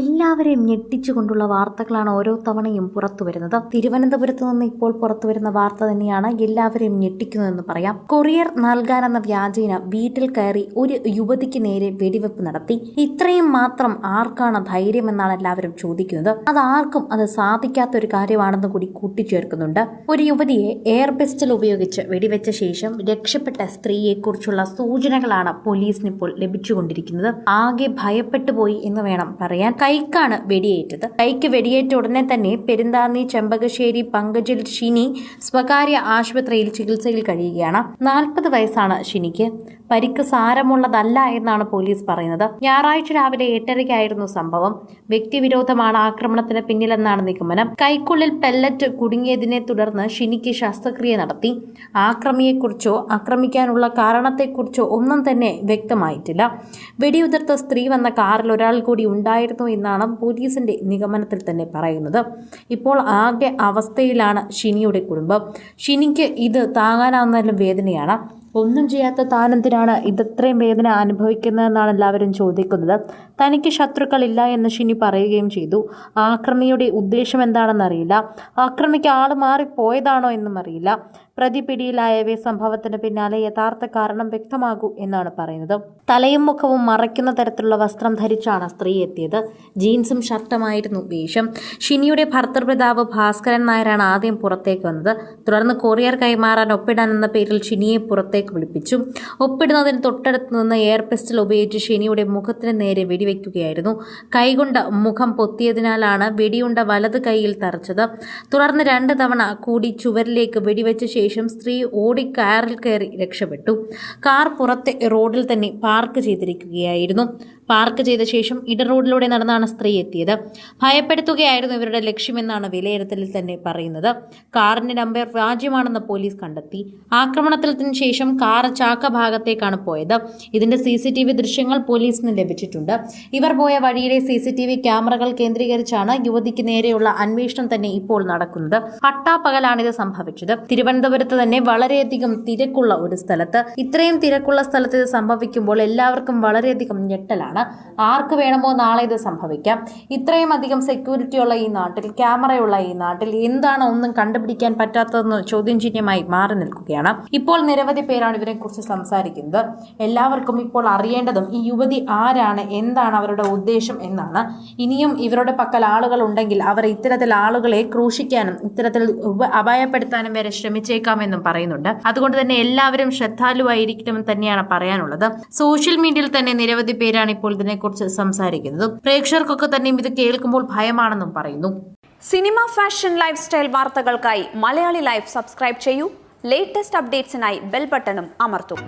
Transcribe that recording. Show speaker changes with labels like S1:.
S1: എല്ലാവരെയും ഞെട്ടിച്ചുകൊണ്ടുള്ള വാർത്തകളാണ് ഓരോ തവണയും പുറത്തു വരുന്നത്. തിരുവനന്തപുരത്ത് നിന്ന് ഇപ്പോൾ പുറത്തു വരുന്ന വാർത്ത തന്നെയാണ് എല്ലാവരെയും ഞെട്ടിക്കുന്നതെന്ന് പറയാം. കൊറിയർ നൽകാനെന്ന വ്യാജേന വീട്ടിൽ കയറി ഒരു യുവതിക്ക് നേരെ വെടിവെപ്പ് നടത്തി. ഇത്രയും മാത്രം ആർക്കാണ് ധൈര്യമെന്നാണ് എല്ലാവരും ചോദിക്കുന്നത്. അത് ആർക്കും അത് സാധിക്കാത്ത ഒരു കാര്യമാണെന്ന് കൂടി കൂട്ടിച്ചേർക്കുന്നുണ്ട്. ഒരു യുവതിയെ എയർ പിസ്റ്റൽ ഉപയോഗിച്ച് വെടിവെച്ച ശേഷം രക്ഷപ്പെട്ട സ്ത്രീയെക്കുറിച്ചുള്ള സൂചനകളാണ് പോലീസിന് ഇപ്പോൾ ലഭിച്ചുകൊണ്ടിരിക്കുന്നത്. ആകെ ഭയപ്പെട്ടു പോയി എന്ന് വേണം പറയാൻ. കൈക്കാണ് വെടിയേറ്റത്. കൈക്ക് വെടിയേറ്റ ഉടനെ തന്നെ പെരുന്താന്നി ചെമ്പകശ്ശേരി പങ്കജിൽ ഷിനി സ്വകാര്യ ആശുപത്രിയിൽ ചികിത്സയിൽ കഴിയുകയാണ്. നാൽപ്പത് വയസ്സാണ് ഷിനിക്ക്. പരിക്ക് സാരമുള്ളതല്ല എന്നാണ് പോലീസ് പറയുന്നത്. ഞായറാഴ്ച രാവിലെ എട്ടരയ്ക്കായിരുന്നു സംഭവം. വ്യക്തിവിരോധമാണ് ആക്രമണത്തിന് പിന്നിലെന്നാണ് നിഗമനം. കൈക്കുള്ളിൽ പെല്ലറ്റ് കുടുങ്ങിയതിനെ തുടർന്ന് ഷിനിക്ക് ശസ്ത്രക്രിയ നടത്തി. ആക്രമിയെക്കുറിച്ചോ ആക്രമിക്കാനുള്ള കാരണത്തെക്കുറിച്ചോ ഒന്നും തന്നെ വ്യക്തമായിട്ടില്ല. വെടിയുതിർത്ത സ്ത്രീ വന്ന കാറിൽ ഒരാൾ കൂടി ഉണ്ടായിരുന്നു എന്നാണ് പോലീസിന്റെ നിഗമനത്തിൽ തന്നെ പറയുന്നത്. ഇപ്പോൾ ആകെ അവസ്ഥയിലാണ് ഷിനിയുടെ കുടുംബം. ഷിനിക്ക് ഇത് താങ്ങാനാവുന്നതിലും വേദനയാണ്. ഒന്നും ചെയ്യാത്ത താനെന്തിനാണ് ഇതത്രയും വേദന അനുഭവിക്കുന്നതെന്നാണ് എല്ലാവരും ചോദിക്കുന്നത്. തനിക്ക് ശത്രുക്കളില്ല എന്ന് ഷിനി പറയുകയും ചെയ്തു. ആക്രമിയുടെ ഉദ്ദേശം എന്താണെന്നറിയില്ല. ആക്രമിക്ക് ആൾ മാറിപ്പോയതാണോ എന്നും അറിയില്ല പ്രതി പിടിയിലായവയെ സംഭവത്തിന് പിന്നാലെ യഥാർത്ഥ കാരണം വ്യക്തമാകൂ എന്നാണ് പറയുന്നത്. തലയും മുഖവും മറയ്ക്കുന്ന തരത്തിലുള്ള വസ്ത്രം ധരിച്ചാണ് സ്ത്രീ എത്തിയത്. ജീൻസും ഷർട്ടുമായിരുന്നു വേഷം. ഷിനിയുടെ ഭർത്തൃപിതാവ് ഭാസ്കരൻ നായരാണ് ആദ്യം പുറത്തേക്ക് വന്നത്. തുടർന്ന് കൊറിയർ കൈമാറാൻ ഒപ്പിടാൻ എന്ന പേരിൽ ഷിനിയെ പുറത്തേക്ക് വിളിപ്പിച്ചു. ഒപ്പിടുന്നതിന് തൊട്ടടുത്ത് നിന്ന് എയർ പിസ്റ്റൽ ഉപയോഗിച്ച് ഷിനിയുടെ മുഖത്തിന് നേരെ വെടിവെക്കുകയായിരുന്നു. കൈകൊണ്ട് മുഖം പൊത്തിയതിനാലാണ് വെടിയുണ്ട വലത് കൈയിൽ തറച്ചത്. തുടർന്ന് രണ്ട് തവണ കൂടി ചുവരിലേക്ക് വെടിവെച്ച ശേഷം സ്ത്രീ ഓടി കാറിൽ കയറി രക്ഷപ്പെട്ടു. കാർ പുറത്തെ റോഡിൽ തന്നെ പാർക്ക് ചെയ്തിരിക്കുകയായിരുന്നു. പാർക്ക് ചെയ്ത ശേഷം ഇട റോഡിലൂടെ നടന്നാണ് സ്ത്രീ എത്തിയത്. ഭയപ്പെടുത്തുകയായിരുന്നു ഇവരുടെ ലക്ഷ്യമെന്നാണ് വിലയിരുത്തലിൽ തന്നെ പറയുന്നത്. കാറിന്റെ നമ്പർ വ്യാജ്യമാണെന്ന് പോലീസ് കണ്ടെത്തി. ആക്രമണത്തിന് ശേഷം കാർ ചാക്ക ഭാഗത്തേക്കാണ് പോയത്. ഇതിന്റെ സി സി ടി വി ദൃശ്യങ്ങൾ പോലീസിന് ലഭിച്ചിട്ടുണ്ട്. ഇവർ പോയ വഴിയിലെ സി സി ടി വി ക്യാമറകൾ കേന്ദ്രീകരിച്ചാണ് യുവതിക്ക് നേരെയുള്ള അന്വേഷണം തന്നെ ഇപ്പോൾ നടക്കുന്നത്. പട്ടാപ്പകലാണ് ഇത് സംഭവിച്ചത്. തിരുവനന്തപുരത്ത് തന്നെ വളരെയധികം തിരക്കുള്ള ഒരു സ്ഥലത്ത്. ഇത്രയും തിരക്കുള്ള സ്ഥലത്ത് ഇത് സംഭവിക്കുമ്പോൾ എല്ലാവർക്കും വളരെയധികം ഞെട്ടലാണ്. ആർക്ക് വേണമോ നാളെ ഇത് സംഭവിക്കാം. ഇത്രയും അധികം സെക്യൂരിറ്റി ഉള്ള ഈ നാട്ടിൽ ക്യാമറയുള്ള ഈ നാട്ടിൽ എന്താണ് ഒന്നും കണ്ടുപിടിക്കാൻ പറ്റാത്തതെന്ന് ചോദ്യം ചിഹ്നമായി മാറി നിൽക്കുകയാണ്. ഇപ്പോൾ നിരവധി പേരാണ് ഇവരെക്കുറിച്ച് സംസാരിക്കുന്നത്. എല്ലാവർക്കും ഇപ്പോൾ അറിയേണ്ടതും ഈ യുവതി ആരാണ് എന്താണ് അവരുടെ ഉദ്ദേശം എന്നാണ്. ഇനിയും ഇവരുടെ പക്കൽ ആളുകൾ ഉണ്ടെങ്കിൽ അവർ ഇത്തരത്തിൽ ആളുകളെ ക്രൂശിക്കാനും ഇത്തരത്തിൽ അപായപ്പെടുത്താനും വരെ ശ്രമിച്ചേക്കാമെന്നും പറയുന്നുണ്ട്. അതുകൊണ്ട് തന്നെ എല്ലാവരും ശ്രദ്ധാലുവായിരിക്കണമെന്ന് തന്നെയാണ് പറയാനുള്ളത്. സോഷ്യൽ മീഡിയയിൽ തന്നെ നിരവധി പേരാണ് ഇപ്പോൾ ഇതിനെക്കുറിച്ച് സംസാരിക്കുന്നത് പ്രേക്ഷകർക്കൊക്കെ തന്നെയും ഇത് കേൾക്കുമ്പോൾ ഭയമാണെന്നും പറയുന്നു.
S2: സിനിമ ഫാഷൻ ലൈഫ് സ്റ്റൈൽ വാർത്തകൾക്കായി മലയാളി ലൈഫ് സബ്സ്ക്രൈബ് ചെയ്യൂ. ലേറ്റസ്റ്റ് അപ്ഡേറ്റ്സിനായി ബെൽ ബട്ടണും അമർത്തും.